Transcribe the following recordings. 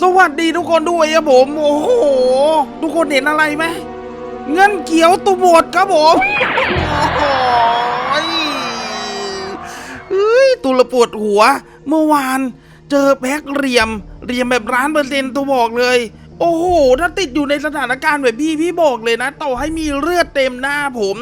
สวัสดีทุกคนด้วยครับผม โอ้โห ทุกคนเห็นอะไรไหมเงินเขียวตุบดครับผม โอ้โหเฮ้ยตุลปวดหัว เมื่อวานเจอแพ็คเหรียมเหรียมแบบร้านเปอร์เซ็นต์ตัวบอกเลย โอ้โห ถ้าติดอยู่ในสถานการณ์แบบพี่พี่บอกเลยนะ ต่อให้มีเลือดเต็มหน้าผม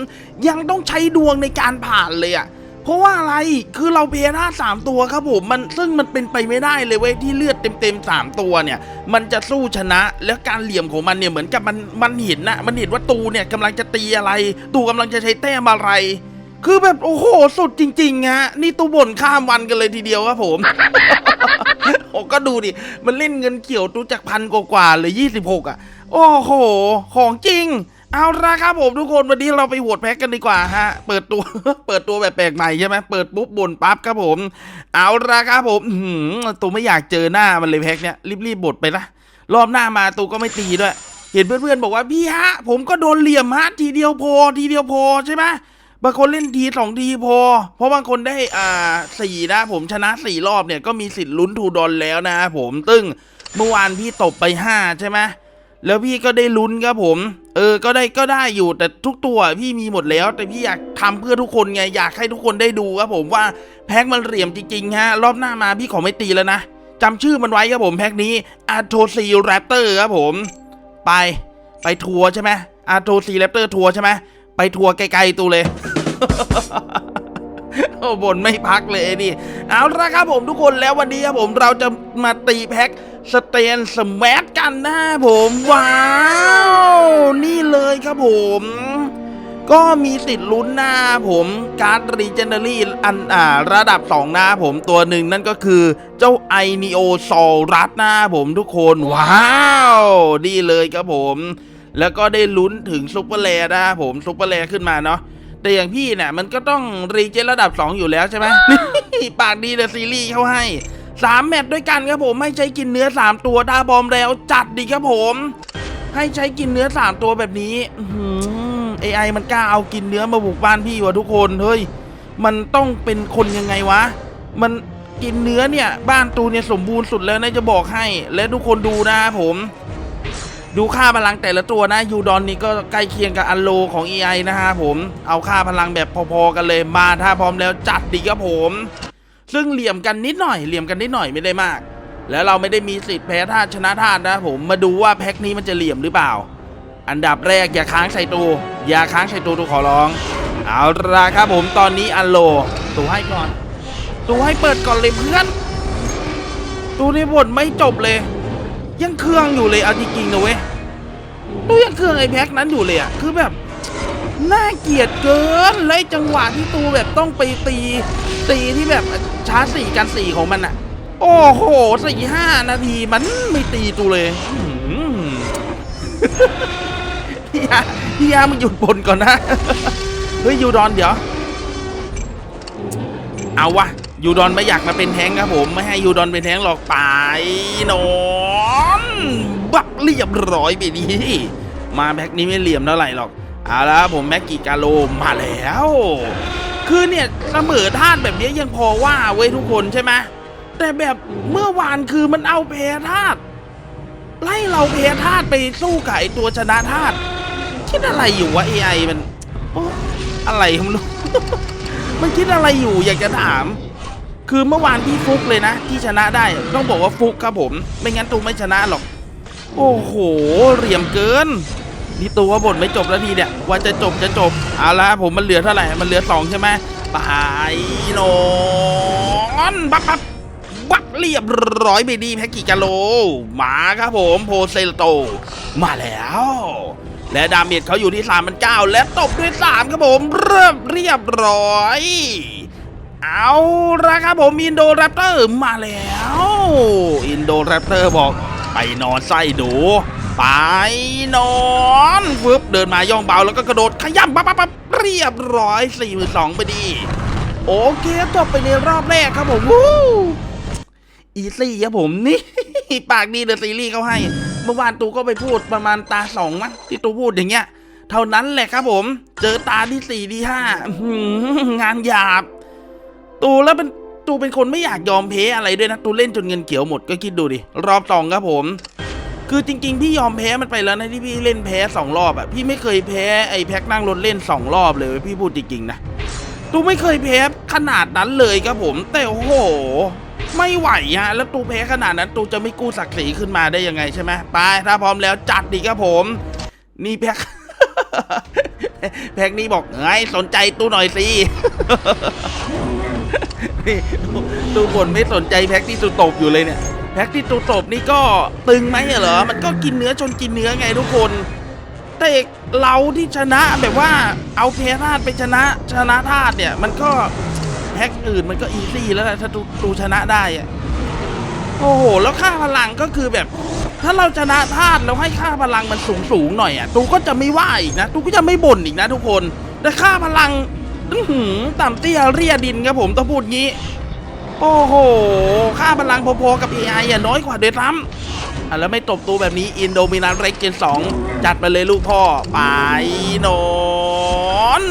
ยังต้องใช้ดวงในการผ่านเลยอะ เพราะว่าอะไรคือเราเพท่าสามตัวครับผมมันซึ่งมันเป็นไปไม่ได้เลยเว้ยที่เลือดเต็มๆสามตัวเนี่ย มันจะสู้ชนะแล้วการเหลี่ยมของมันเนี่ยเหมือนกับมันมันเห็นนะมันเห็นว่าตูเนี่ยกำลังจะตีอะไร ตูกำลังจะใช้แต้มอะไร คือแบบโอ้โหสุดจริงๆฮะนี่ตูบ่นข้ามวันกันเลยทีเดียวครับผมโอ้ก็ดูดิ มันเล่นเงินเขียวตูจากพันกว่าๆเลยยี่สิบหกอะ โอ้โห ของจริง เอาละครับผมทุกคนวันนี้เราไปโหวตแพ็กกันดีกว่าฮะเปิดตัวเปิดตัวแบบแปลกใหม่ใช่ไหมเปิดปุ๊บบนปั๊บครับผม เอาละครับผมอื้อหือตูไม่อยากเจอหน้ามันเลยแพ็กเนี้ยรีบๆบดไปละรอบหน้ามาตูก็ไม่ตีด้วย เห็นเพื่อนๆบอกว่าพี่ฮะ ผมก็โดนเหลี่ยมฮะทีเดียวพอทีเดียวพอใช่ไหมบางคนเล่นทีสองทีพอ เพราะบางคนได้อ่าสี่นะ ผมชนะสี่รอบเนี่ยก็มีสิทธิ์ลุ้นทูดอนแล้วนะผมตึ้งเมื่อวานพี่ตบไปห้าใช่ไหมแล้วพี่ก็ได้ลุ้นครับผม เออ ก็ได้ก็ได้อยู่แต่ทุกตัวพี่มีหมดแล้ว แต่พี่อยากทำเพื่อทุกคนไงอยากให้ทุกคนได้ดูครับผมว่าแพ็คมันเหลี่ยมจริงๆฮะรอบหน้ามาพี่ขอไม่ตีแล้วนะจำชื่อมันไว้ครับผมแพ็คนี้อาโทซีแรปเตอร์ครับผม ไปไปทัวร์ใช่ไหมอาโทซีแรปเตอร์ทัวร์ใช่ไหมไปทัวร์ไกลๆตัวเลย โอ้บนไม่พักเลยไอ้นี่ เอาละครับผมทุกคนแล้ววันนี้ครับผมเราจะมาตีแพ็คสเตนสมัทกันนะผมว้าว นี่เลยครับผมก็มีสิทธิ์ลุ้นหน้าผมการ์ดรีเจนเนอรี่อันอ่าระดับ 2 หน้าผมตัวหนึ่งนั่นก็คือเจ้าไอเนโอซอรัสหน้าผมทุกคนว้าวนี่เลยครับผม แล้วก็ได้ลุ้นถึงซุปเปอร์แลร์นะผมซุปเปอร์แลร์ขึ้นมาเนาะ แต่อย่างพี่เนี่ยมันก็ต้องรีเจนระดับ 2 อยู่แล้วใช่ไหมนี่ปากดีเดอะซีรีส์เขาให้สามแมตช์ด้วยกันครับผมไม่ใช้กินเนื้อ3ตัวดาบอมแล้วจัดดีครับผม ให้ใช้กินเนื้อ3ตัวแบบนี้อื้อหือ AI มันกล้าเอากินเนื้อมาบุกบ้านพี่วะทุกคนเฮ้ยมันต้องเป็นคนยังไงวะ มันกินเนื้อเนี่ย บ้านตูเนี่ยสมบูรณ์สุดแล้วนะจะบอกให้ และทุกคนดูนะผม ดูค่าพลังแต่ละตัวนะยูดอนนี่ก็ใกล้เคียงกับอันโลของ AI นะฮะผมเอาค่าพลังแบบพอๆกันเลยมาถ้าพร้อมแล้วจัดดีครับผม ซึ่งเหลี่ยมกันนิดหน่อยเหลี่ยมกันนิดหน่อยไม่ได้มาก แล้วเราไม่ได้มีสิทธิ์แพ้ธาตุชนะธาตุนะผมมาดูว่าแพ็คนี้มันจะเหลี่ยมหรือเปล่า อันดับแรกอย่าค้างใส่ตูอย่าค้างใส่ตูตูขอร้อง เอาละครับผมตอนนี้อันโลตูให้ก่อนตูให้เปิดก่อนเลยเพื่อนตูนี่บทไม่จบเลย ยังเครื่องอยู่เลยเอาจริงๆนะเว้ยตูยังเครื่องไอ้แพ็คนั้นอยู่เลยอะคือแบบน่าเกลียดเกินและไอ้จังหวะที่ตูแบบต้องไปตีตีที่แบบชาร์จสี่กันสี่ของมันอะโอ้โหสี่ห้านาทีมันไม่ตีตูเลยอื้อหือพี่ยาพี่ยามึงหยุดบนก่อนนะ เฮ้ยยูดอนเดี๋ยว เอาวะยูดอนไม่อยากมาเป็นแท้งครับผม ไม่ให้ยูดอนเป็นแท้งหรอกไปนอน บักเรียบร้อยไปดีมาแบ็กนี้ไม่เหลี่ยมเท่าไหร่หรอกเอาละผมแม็กกิกาโลมาแล้ว คือเนี่ยเสมอท่านแบบนี้ยังพอว่าเว้ยทุกคนใช่ไหมแต่แบบเมื่อวานคือมันเอาแพ้ธาตุไล่เราเพธาตุไปสู้กับไอตัวชนะธาตุคิดอะไรอยู่วะ AI มันโอ้อะไรผมรู้มันคิดอะไรอยู่อยากจะถาม คือเมื่อวานพี่ฟุกเลยนะ ที่ชนะได้ต้องบอกว่าฟุกครับผม ไม่งั้นตูไม่ชนะหรอก โอ้โหเหลี่ยมเกินนี่ตัวบทไม่จบแล้วทีเนี่ยว่าจะจบจะจบเอาละผมมันเหลือเท่าไหร่มันเหลือสองใช่ไหมตายนอนบับบับบักเรียบร้อยไปดีแพ็กกี่กิโลมาครับผมโพเซลโต มาแล้ว และดาเมจเขาอยู่ที่3ามพันเก้าและตบด้วย3ครับผม เริ่มเรียบร้อย เอาละครับผมอินโดแรปเตอร์มาแล้ว อินโดแรปเตอร์บอก ไปนอนไส้ดูไปนอนฟึบเดินมาย่องเบาแล้วก็กระโดดขย้ำปั๊บปั๊บปั๊บเรียบร้อย4 2 0 0 0ไปดี โอเคจบไปในรอบแรกครับผมวู้อีซี่ครับผมนี่ ปากดีเดอะซีรีส์เขาให้ เมื่อวานตูก็ไปพูดประมาณตาสองมั้งที่ตูพูดอย่างเงี้ย เท่านั้นแหละครับผม เจอตาที่สี่ที่ห้างานหยาบ ตูแล้วเป็น ตูเป็นคนไม่อยากยอมแพ้อะไรด้วยนะ ตูเล่นจนเงินเขียวหมดก็คิดดูดิ รอบสองครับผม คือจริง ๆ พี่ยอมแพ้มันไปแล้วนะที่พี่เล่นแพ้สองรอบอะพี่ไม่เคยแพ้ไอ้แพ็กนั่งรถเล่นสองรอบเลยเว้ยพี่พูดจริงๆนะ ตูไม่เคยแพ้ขนาดนั้นเลยครับผม แต่โอ้โห ไม่ไหวฮะแล้วตูแพ้ขนาดนั้นตูจะไม่กู้ศักดิ์ศรีขึ้นมาได้ยังไงใช่ไหมไปถ้าพร้อมแล้วจัดดีครับผม นี่แพ็กแพ็กนี่บอกไงสนใจตูหน่อยสิ นี่ตูบนไม่สนใจแพ็กที่ตูตบอยู่เลยเนี่ย แพ็กที่ตูตบนี่ก็ตึงไหมเหรอ มันก็กินเนื้อชนกินเนื้อไงทุกคน แต่เราที่ชนะแบบว่าเอาเพธาตุไปชนะชนะธาตุเนี่ย มันก็แพ็กอื่นมันก็อีซี่แล้วแหละถ้าตูชนะได้อะโอ้โห แล้วค่าพลังก็คือแบบ ถ้าเราชนะธาตุแล้วให้ค่าพลังมันสูงสูงหน่อยอะตูก็จะไม่ว่าอีกนะตูก็จะไม่บ่นอีกนะทุกคน แต่ค่าพลัง ต่ำเตี้ยเรียดินครับผมต้องพูดงี้ โอ้โห ค่าพลังพอๆกับ AI อะน้อยกว่าเดซ้ำอะแล้วไม่ตบตัวแบบนี้ อินโดมินันเรกเกนสองจัดไปเลยลูกพ่อ ไปนอน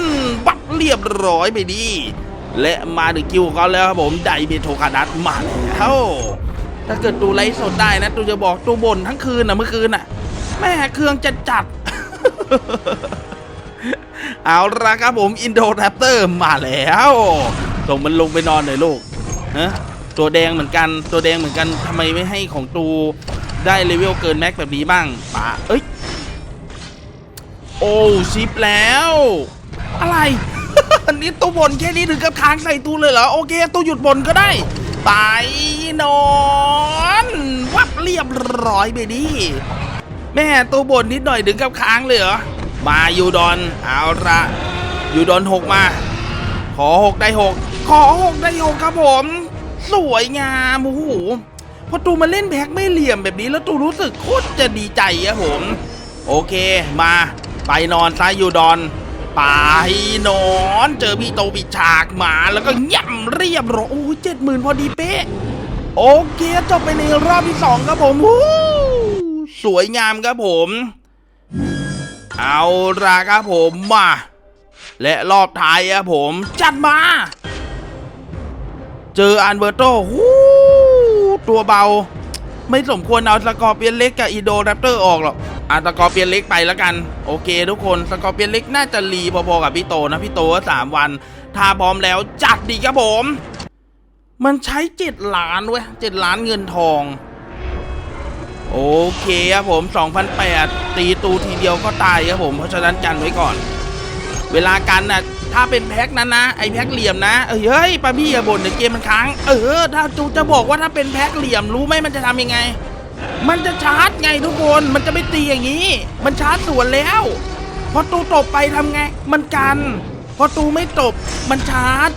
บักเรียบร้อยไปดี และมาถึงคิวของเขาแล้วครับผมไดเบโทคานัสมาแล้วถ้าเกิดตูไลฟ์สดได้นะ ตูจะบอกตูบ่นทั้งคืนอะเมื่อคืนอะ แม่เครื่องจะจัด เอาละครับผมอินโดแรปเตอร์มาแล้วส่งมันลงไปนอนหน่อยลูกฮะตัวแดงเหมือนกันตัวแดงเหมือนกันทำไมไม่ให้ของตูได้เลเวลเกินแม็กแบบนี้บ้างป่าเอ้ยโอ้ชิปแล้ว อะไร อันนี้ตูบ่นแค่นี้ถึงกับค้างใส่ตู้เลยเหรอโอเคตูหยุดบ่นก็ได้ ไปนอนวับเรียบร้อยไปดิแม่ตูบ่นนิดหน่อยถึงกับค้างเลยเหรอ มายูดอนเอาละยูดอนหกมา ขอหกได้หกขอหกได้หกครับผม สวยงามโอ้โหพอตูมาเล่นแพ็กไม่เหลี่ยมแบบนี้แล้วตูรู้สึกโคตรจะดีใจอะผม โอเคมา ไปนอนซ้ายยูดอนไปนอนเจอพี่โตปิดฉากมาแล้วก็ย่ำเรียบร้อยโอ้ยเจ็ดหมื่นพอดีเป๊ะ โอเคจบไปในรอบที่สองครับผมสวยงามครับผม เอาละครับผมมา และรอบท้ายครับผม จัดมา เจออันเบอร์โตหูตัวเบา ไม่สมควรเอาสกอร์เปียนเล็กกับอีโดแรปเตอร์ออกหรอกอะสกอร์เปียนเล็กไปแล้วกัน โอเคทุกคนสกอร์เปียนเล็กน่าจะรีพอๆกับพี่โตนะพี่โตสามวัน ถ้าพร้อมแล้วจัดดีครับผม มันใช้เจ็ดล้านเว้ยเจ็ดล้านเงินทอง โอเคครับผม 2008 ตีตูทีเดียวก็ตายครับผม เพราะฉะนั้นกันไว้ก่อน เวลากันน่ะถ้าเป็นแพ็กนั้นนะไอแพ็กเหลี่ยมนะเอ้ยเฮ้ยป้าพี่อย่าบ่นเดี๋ยวเกมมันค้าง เออ ถ้าจูจะบอกว่าถ้าเป็นแพ็กเหลี่ยมรู้ไหมมันจะทำยังไง มันจะชาร์จไงทุกคนมันจะไม่ตีอย่างนี้ มันชาร์จสวนแล้ว พอตูตบไปทำไง มันกัน พอตูไม่ตบมันชาร์จ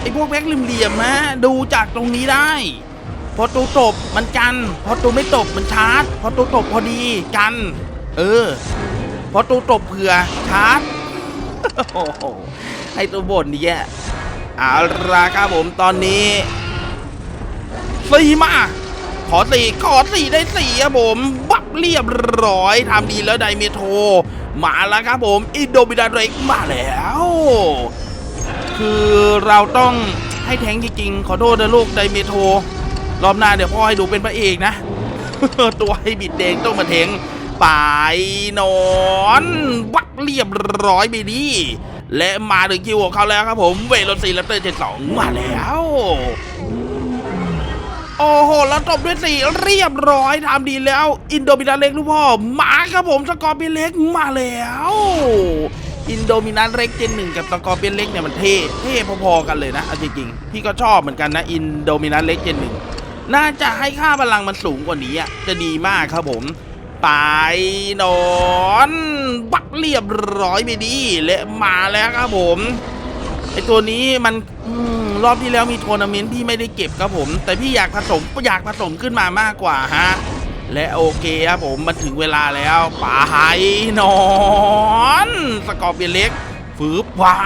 ไอพวกแพ็กเหลี่ยมๆฮะดูจากตรงนี้ได้ พอตูตบมันกัน พอตูไม่ตบมันชาร์จ พอตูตบพอดีกัน เออ พอตูตบเผื่อชาร์จให้ตัวบ่นนี่แย่เอาละครับผมตอนนี้สี่มาขอสี่ขอสี่ได้สี่ครับผม บับเรียบร้อยทำดีแล้วไดเมโทรมาแล้วครับผม อินโดมินาเรกมาแล้ว คือเราต้องให้แทงจริงๆ ขอโทษนะลูกไดเมโท รอบหน้าเดี๋ยวพ่อให้ดูเป็นพระเอกนะ ตัวให้บิดแดงต้องมาแทงไปนอนวักเรียบร้อยไปดีและมาถึงคิวของเขาแล้วครับผมเวโรซีแรปเตอร์เจ็ดสองมาแล้ว โอ้โห แล้วจบด้วยสี่เรียบร้อยทำดีแล้ว อินโดมินาเล็กลูกพ่อ มาครับผมสกอร์เปียนเล็กมาแล้ว อินโดมินาเล็กเจนหนึ่งกับสกอร์เปียนเล็กเนี่ยมันเท่ เท่พอๆกันเลยนะเอาจริงๆพี่ก็ชอบเหมือนกันนะ อินโดมินาเล็กเจนหนึ่ง น่าจะให้ค่าพลังมันสูงกว่านี้อะจะดีมากครับผมไปนอนบักเรียบร้อยไปดีและมาแล้วครับผมไอตัวนี้มันอมรอบที่แล้วมีทัวร์นาเมนต์พี่ไม่ได้เก็บครับผม แต่พี่อยากผสมอยากผสมขึ้นมามากกว่าฮะและโอเคครับผมมันถึงเวลาแล้วไปนอน สกอร์เปียนเล็กฟืบวา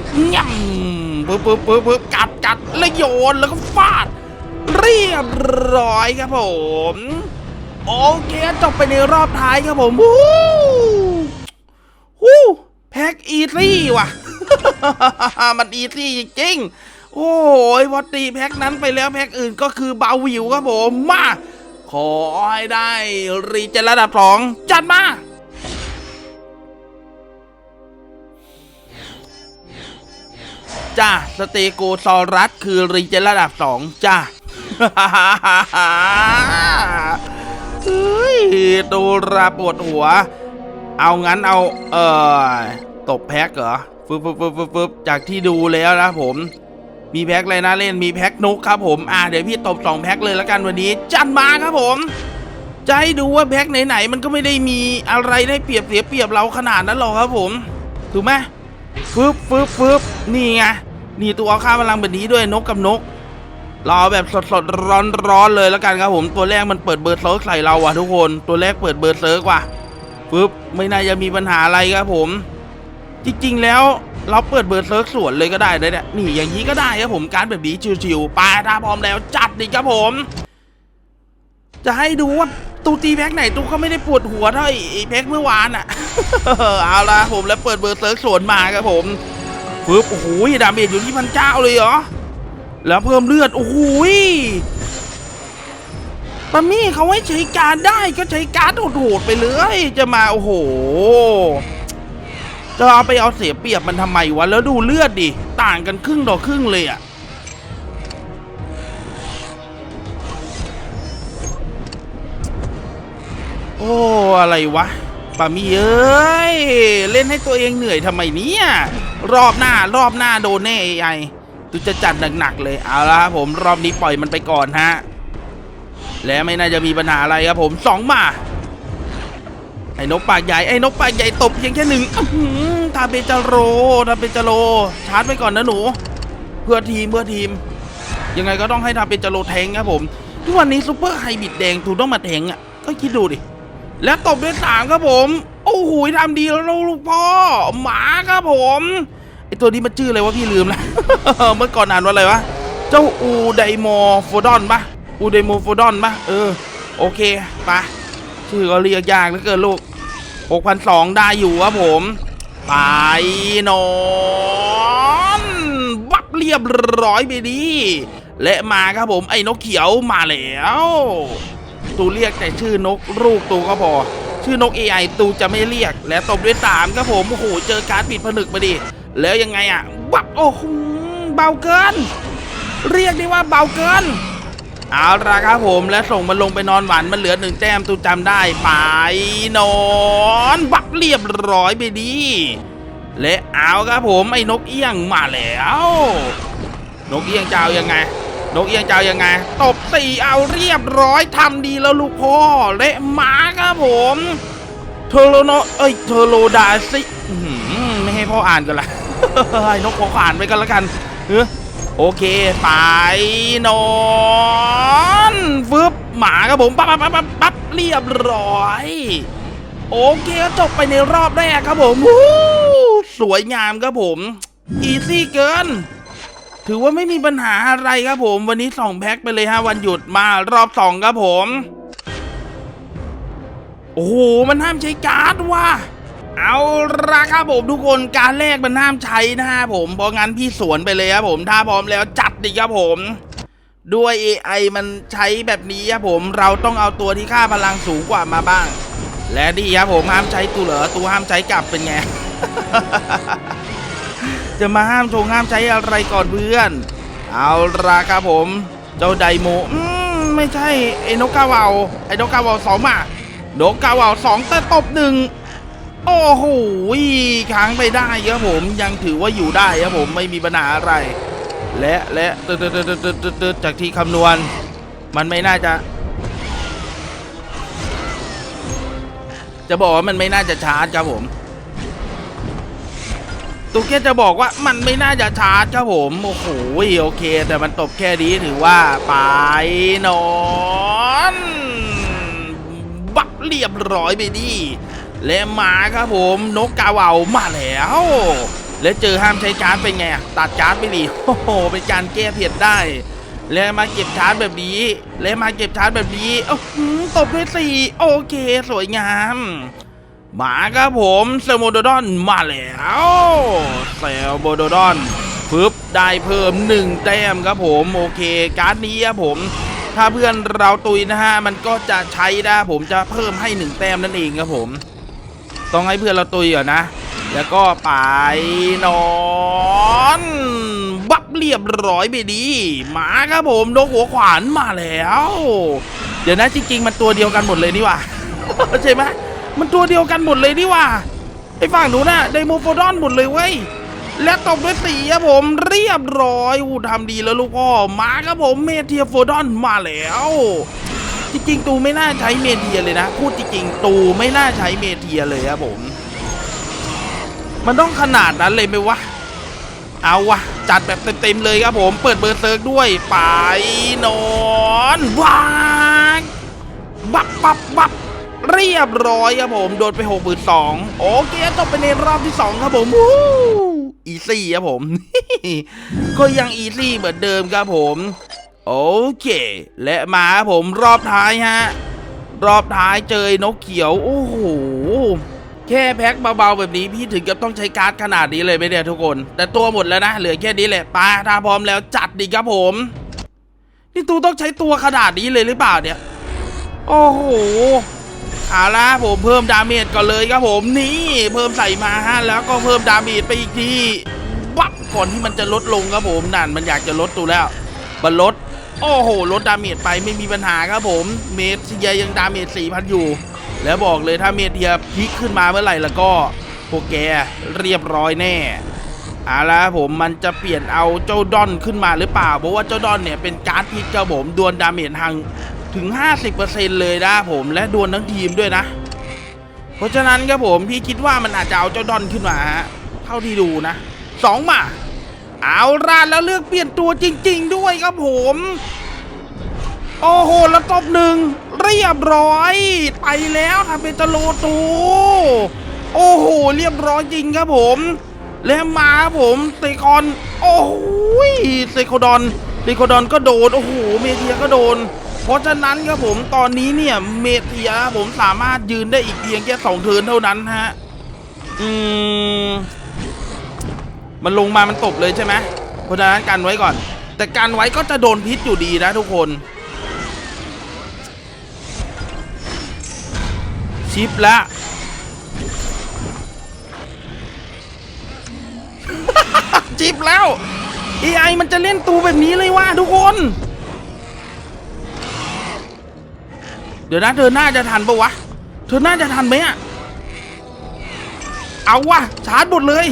ดย่ำปึ๊บปึ๊บปึ๊บปึ๊บกัดกัดแล้วโยนแล้วก็ฟา รียบร้อยครับผม โอเคจบไปในรอบท้ายครับผมวู้วู้แพ็กอีซี่ว่ะ มันอีซี่จริงโอ้ยพอตีแพ็คนั้นไปแล้วแพ็คอื่นก็คือเบาวิวครับผมมาขอให้ได้รีเจนระดับสองจัดมาจ้าสเตโกซอรัสคือรีเจนระดับสองจ้า เฮ้ยดูราปวดหัว เอางั้นเอา เอ่อ ตบแพ็กเหรอฟึบฟึบฟึบฟึบจากที่ดูแล้วนะผม มีแพ็กอะไรนะเล่นมีแพ็กนกครับผม อ่าเดี๋ยวพี่ตบสองแพ็กเลยแล้วกันวันนี้ จัดมาครับผมจะให้ดูว่าแพ็กไหนๆมันก็ไม่ได้มีอะไรได้เปรียบเสียเปรียบเราขนาดนั้นหรอกครับผม ถูกไหมฟึบฟึบฟึบนี่ไงนี่ตัวข้าพลังแบบนี้ด้วยนกกับนก รอแบบสดๆร้อนๆเลยแล้วกันครับผมตัวแรกมันเปิดเบอร์เซิร์กใส่เราว่ะทุกคนตัวแรกเปิดเบอร์เซิร์กว่ะปึ๊บไม่น่าจะมีปัญหาอะไรครับผม จริงๆแล้วเราเปิดเบอร์เซิร์กสวนเลยก็ได้นะเนี่ยนี่อย่างนี้ก็ได้ครับผมการแบบนี้ชิวๆไปถ้าพร้อมแล้วจัดดิครับผม จะให้ดูว่าตูตีแพ็กไหนตูก็ไม่ได้ปวดหัวเท่าไอ้ไอ้แพ็กเมื่อวานอะเอาละผมแล้วเปิดเบอร์เซิร์กสวนมาครับผมปึ๊บโอ้โหดาเมจอยู่ที่พันเจ้าเลยเหรอ แล้วเพิ่มเลือด โอ้โหยปามี่เขาให้ใช้การได้ก็ใช้การโหดๆไปเลย จะมาโอ้โห จะเอาไปเอาเสียเปรียบมันทำไมวะ แล้วดูเลือดดิ ต่างกันครึ่งต่อครึ่งเลยอะโอ้ อะไรวะปามี่เอ้ย เล่นให้ตัวเองเหนื่อยทำไมเนี่ย รอบหน้ารอบหน้าโดนแน่ไอ ตูจะจัดหนักๆเลยเอาละครับผมรอบนี้ปล่อยมันไปก่อนฮะและไม่น่าจะมีปัญหาอะไรครับผมสองมาไอ้นกปากใหญ่ไอ้นกปากใหญ่ตบเพียงแค่หนึ่งทาเปจาโรทาเปจาโรชาร์จไปก่อนนะหนู เพื่อทีมเพื่อทีม ยังไงก็ต้องให้ทาเปจาโรแทงครับผม ทุกวันนี้ซูเปอร์ไฮบิดแดงถูกต้องมาแทงอะก็คิดดูดิ แล้วตบด้วยสามครับผม โอ้โหทำดีแล้วลูกพ่อหมาครับผม ตัวนี้มันชื่ออะไรวะพี่ลืมล้วเมื่อก่อนอ่านว่าอะไรวะ เจ้าอูไดโมโฟดอนปะอูไดโมโฟดอนปะเออ โอเคไปะชื่อก็เรียกยากเหลือเกินลูก6,200ได้อยู่ครับผม ไปนอนวับเรียบร้อยไปดีและมาครับผมไอ้นกเขียวมาแล้วตูเรียกแต่ชื่อนกลูกตูก็พอ ชื่อนก AI ตูจะไม่เรียกและตบด้วยสามครับผมโอ้โหเจอการปิดผนึกมาดิ แล้วยังไงอะบับโอ้โหเบาเกิน เรียกได้ว่าเบาเกิน เอาละครับผมและส่งมันลงไปนอนหวานมันเหลือหนึ่งแต้มตูจำได้ไปนอนบับเรียบร้อยไปดีและเอาครับผมไอ้นกเอี้ยงมาแล้ว นกเอี้ยงจะเอายังไง นกเอี้ยงจะเอายังไง ตบตีเอาเรียบร้อยทำดีแล้วลูกพ่อและมาครับผม เทอร์โลโนเอ้ยเทอโลดาซิ ให้พ่ออ่านกันละให้นกขออ่านไปกันล้วกันเออโอเคไปนอนฟึบหมาครับผมปั๊บปั๊บปั๊บปั๊บปั๊บเรียบร้อย โอเคจบไปในรอบแรกครับผมสวยงามครับผมอีซี่เกินถือว่าไม่มีปัญหาอะไรครับผม วันนี้สองแพ็คไปเลยฮะวันหยุดมารอบสองครับผม โอ้โห มันห้ามใช้การ์ดว่ะ เอาละครับผมทุกคนการแรกมันห้ามใช้นะฮะผมเพราะงั้นพี่สวนไปเลยครับผมถ้าพร้อมแล้วจัดดิครับผม ด้วย AI มันใช้แบบนี้ครับผมเราต้องเอาตัวที่ค่าพลังสูงกว่ามาบ้าง และดีครับผมห้ามใช้ตัวเหรอตัวห้ามใช้กลับเป็นไงจะมาห้ามชงห้ามใช้อะไรก่อนเพื่อน เอาละครับผม เจ้าไดโมอืมไม่ใช่ไอ้นกกาวาไอ้นกกาวาสองมานกกาวาสองแต่ตบหนึ่ง โอ้โหค้างไปได้ครับผมยังถือว่าอยู่ได้ครับผมไม่มีปัญหาอะไร และและตึ๊ดตึ๊ดตึ๊ดตึ๊ดตึ๊ดจากที่คำนวณ มันไม่น่าจะ จะบอกว่ามันไม่น่าจะชาร์จครับผมตูแคจะบอกว่ามันไม่น่าจะชาร์จครับผมโอ้โหโอเค แต่มันตบแค่นี้ถือว่าไปนอน บักเรียบร้อยไปดิ และมาครับผมนกกาเวามาแล้ว และเจอห้ามใช้การ์ดเป็นไงตัดการ์ดไปดิโอ้โหเป็นการแก้เผ็ดได้ และมาเก็บชาร์จแบบนี้ และมาเก็บชาร์จแบบนี้โอ้โหตบด้วยสี่โอเคสวยงามมาครับผมเซลโมโดดอนมาแล้วเซลโมโดดอนปึ๊บได้เพิ่ม1แต้มครับผมโอเค การ์ดนี้ครับผม ถ้าเพื่อนเราตุยนะฮะมันก็จะใช้ได้ผมจะเพิ่มให้1แต้มนั่นเองครับผม ต้องให้เพื่อนเราตุยก่อนนะ แล้วก็ไปนอนบับเรียบร้อยไปดีหมาครับผมนกหัวขวานมาแล้ว เดี๋ยวนะจริง ๆ มันตัวเดียวกันหมดเลยนี่ว่าใช่ไหมมันตัวเดียวกันหมดเลยนี่ว่าไอ้ฝั่งหนูน่ะไดโมโฟดอนหมดเลยเว้ยและตบด้วยสีครับผมเรียบร้อยอู้ทำดีแล้วลูกพ่อมาครับผมเมเทียโฟดอนมาแล้ว จริงๆ ตูไม่น่าใช้เมเทียเลยนะ พูดจริงๆ ตูไม่น่าใช้เมเทียเลยครับผม มันต้องขนาดนั้นเลยไหมวะ เอาวะ จัดแบบเต็มๆเลยครับผม เปิดเบอร์เซิร์กด้วย ไปนอนวางบับบับบับเรียบร้อยครับผม โดนไปหกหมื่นสองโอเคจบไปในรอบที่สองครับผมวู้อีซี่ครับผม ก็ยังอีซี่เหมือนเดิมครับผม โอเค และมาผมรอบท้ายฮะ รอบท้ายเจอนกเขียว โอ้โห แค่แพ็คเบาๆแบบนี้พี่ถึงกับต้องใช้การ์ดขนาดนี้เลยไหมเนี่ยทุกคน แต่ตัวหมดแล้วนะ เหลือแค่นี้แหละปาถ้าพร้อมแล้วจัดดีครับผม นี่ตูต้องใช้ตัวขนาดนี้เลยหรือเปล่าเนี่ย โอ้โหเอาละผมเพิ่มดาเมจก่อนเลยครับผมนี่เพิ่มใส่มาฮะแล้วก็เพิ่มดาเมจไปอีกทีวับก่อนที่มันจะลดลงครับผมนั่นมันอยากจะลดตัวแล้วมันลด โอ้โหลดดาเมจไปไม่มีปัญหาครับผม เมเทียยังดาเมจสี่พันอยู่ แล้วบอกเลยถ้าเมเทียพลิกขึ้นมาเมื่อไหร่แล้วก็พวกแกเรียบร้อยแน่เอาละผมมันจะเปลี่ยนเอาเจ้าดอนขึ้นมาหรือเปล่า เพราะว่าเจ้าดอนเนี่ยเป็นการ์ดพิกครับผมดวลดาเมจทางถึง 50%เลยนะผมและดวลทั้งทีมด้วยนะ เพราะฉะนั้นครับผมพี่คิดว่ามันอาจจะเอาเจ้าดอนขึ้นมาฮะเท่าที่ดูนะสองมา เอาล่ะแล้วเลือกเปลี่ยนตัวจริง ๆ ด้วยครับผม โอ้โหแล้วตบหนึ่งเรียบร้อย ไปแล้วทำเป็นตะโลตูโอ้โห เรียบร้อยจริงครับผม แล้วมาครับผมเซคอน โอ้โหเซโคดอนเซโคดอนก็โดน โอ้โห เมเทียก็โดน เพราะฉะนั้นครับผมตอนนี้เนี่ย เมเทียผมสามารถยืนได้อีกเพียงแค่สองเทินเท่านั้นฮะ อืม มันลงมามันตบเลยใช่ไหมเพราะฉะนั้นกันไว้ก่อน แต่กันไว้ก็จะโดนพิษอยู่ดีนะทุกคนชิปละชิปแล้ว AI มันจะเล่นตูแบบนี้เลยว่าทุกคน เดี๋ยวนะเธอน่าจะทันปะวะ เธอน่าจะทันไหมอะเอาวะชาร์จหมดเลย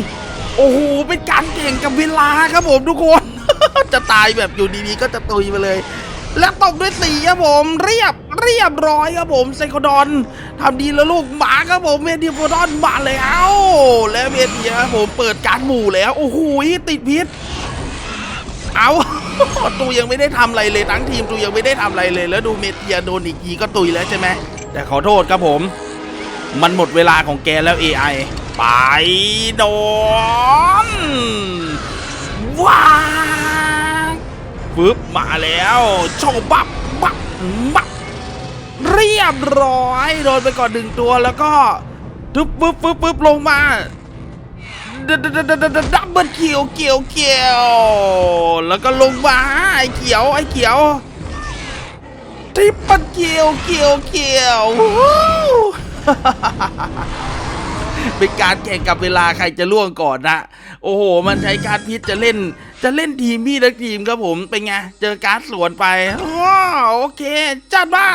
โอ้โหเป็นการแข่งกับเวลาครับผมทุกคน จะตายแบบอยู่ดีๆก็จะตุยไปเลย แล้วตบด้วยสีครับผม เรียบเรียบร้อยครับผมไซโคดอนทำดีแล้วลูกหมาครับผมเมดิโฟดอนมาแล้วแล้วเมเทียครับผมเปิดการหมู่แล้วโอ้โหติดพิษเอาตูยังไม่ได้ทำอะไรเลยทั้งทีมตูยังไม่ได้ทำอะไรเลย แล้วดูเมเทียโดนอีกทีก็ตุยแล้วใช่ไหมแต่ขอโทษครับผม มันหมดเวลาของแกแล้ว AI ไปโดนว้าปึ๊บมาแล้วโชว์บับบับบับเรียบร้อย โดนไปก่อนหนึ่งตัวแล้วก็ทึบปึ๊บปึ๊บปึ๊บลงมาดับเบิลเขียวเขียวเขียวแล้วก็ลงมาไอ้เขียวไอ้เขียวทริปเปิลเขียวเขียวเขียววู้ เป็นการแข่งกับเวลาใครจะล่วงก่อนนะโอ้โห มันใช้การพิษจะเล่น จะเล่นทีมพี่ทั้งทีมครับผมเป็นไงเจอการดสวนไปว้าโอเค จัดมา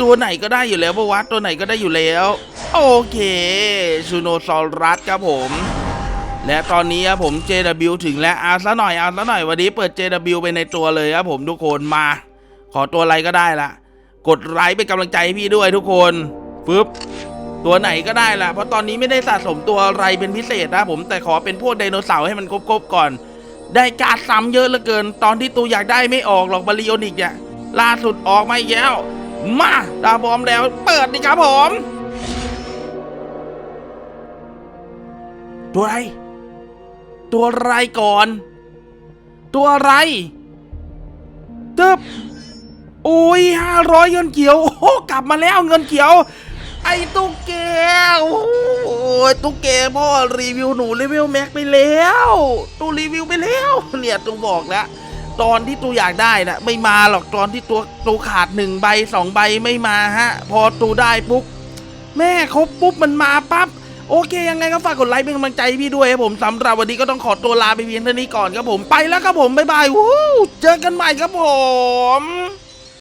ตัวไหนก็ได้อยู่แล้วปะวะตัวไหนก็ได้อยู่แล้ว โอเคชูโนซอรัสครับผม และตอนนี้ครับผม JW ถึงแล้วเอาซะหน่อยเอาซะหน่อยวันนี้เปิด JW ไปในตัวเลยครับผมทุกคนมา ขอตัวอะไรก็ได้ละกดไลค์เป็นกำลังใจให้พี่ด้วยทุกคน ฟึบตัวไหนก็ได้ละเพราะตอนนี้ไม่ได้สะสมตัวอะไรเป็นพิเศษนะผมแต่ขอเป็นพวกไดโนเสาร์ให้มันครบๆก่อน ได้การซ้ำเยอะเหลือเกิน ตอนที่ตูอยากได้ไม่ออกหรอกบาริโอนิกเนี่ยล่าสุดออกมาแล้ว มาตาพร้อมแล้ว เปิดดิครับผม ตัวอะไร ตัวอะไรก่อน ตัวอะไรตึบโอ้ยห้าร้อยเงินเขียว โอ้กลับมาแล้วเงินเขียว ไอ้ตุ๊กแกโอ้โหตุ๊กแกพ่อรีวิวหนูเลเวลแม็กไปแล้วตูรีวิวไปแล้วเนี่ยตูบอกแล้วตอนที่ตูอยากได้นะไม่มาหรอกตอนที่ตัวตูขาดหนึ่งใบสองใบไม่มาฮะ พอตูได้ปุ๊บแม่ครบปุ๊บมันมาปั๊บโอเค ยังไงก็ฝากกดไลค์เป็นกำลังใจพี่ด้วยครับผมสำหรับวันนี้ก็ต้องขอตัวลาไปเพียงเท่านี้ก่อนครับผมไปแล้วครับผมบ๊ายบายวู้เจอกันใหม่ครับผม